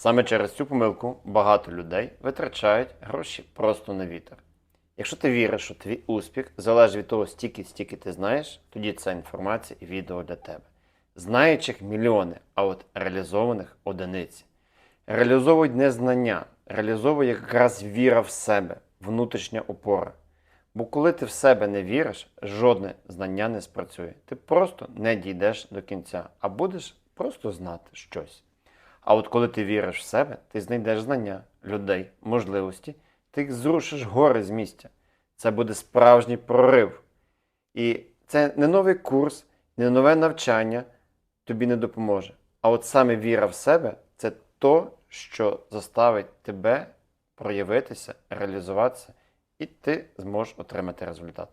Саме через цю помилку багато людей витрачають гроші просто на вітер. Якщо ти віриш, що твій успіх залежить від того, стільки стільки ти знаєш, тоді ця інформація і відео для тебе. Знаючих мільйони, а от реалізованих одиниці. Реалізовують не знання, реалізовує якраз віра в себе, внутрішня опора. Бо коли ти в себе не віриш, жодне знання не спрацює. Ти просто не дійдеш до кінця, а будеш просто знати щось. А от коли ти віриш в себе, ти знайдеш знання, людей, можливості, ти зрушиш гори з місця. Це буде справжній прорив. І це не новий курс, не нове навчання тобі не допоможе. А от саме віра в себе це то, що заставить тебе проявитися, реалізуватися, і ти зможеш отримати результат.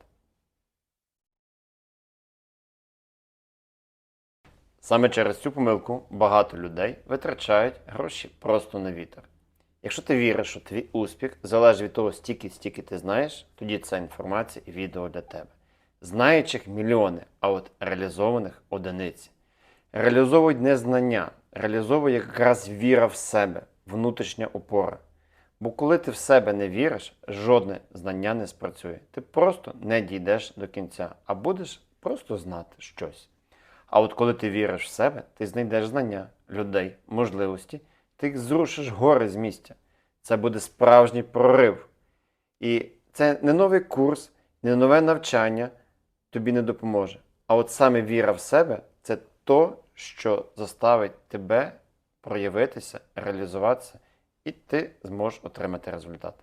Саме через цю помилку багато людей витрачають гроші просто на вітер. Якщо ти віриш, що твій успіх залежить від того, стільки стільки ти знаєш, тоді ця інформація і відео для тебе. Знаючих мільйони, а от реалізованих одиниці. Реалізовують не знання, реалізовує якраз віра в себе, внутрішня опора. Бо коли ти в себе не віриш, жодне знання не спрацює. Ти просто не дійдеш до кінця, а будеш просто знати щось. А от коли ти віриш в себе, ти знайдеш знання, людей, можливості, ти зрушиш гори з місця. Це буде справжній прорив. І це не новий курс, не нове навчання тобі не допоможе. А от саме віра в себе це то, що заставить тебе проявитися, реалізуватися, і ти зможеш отримати результат.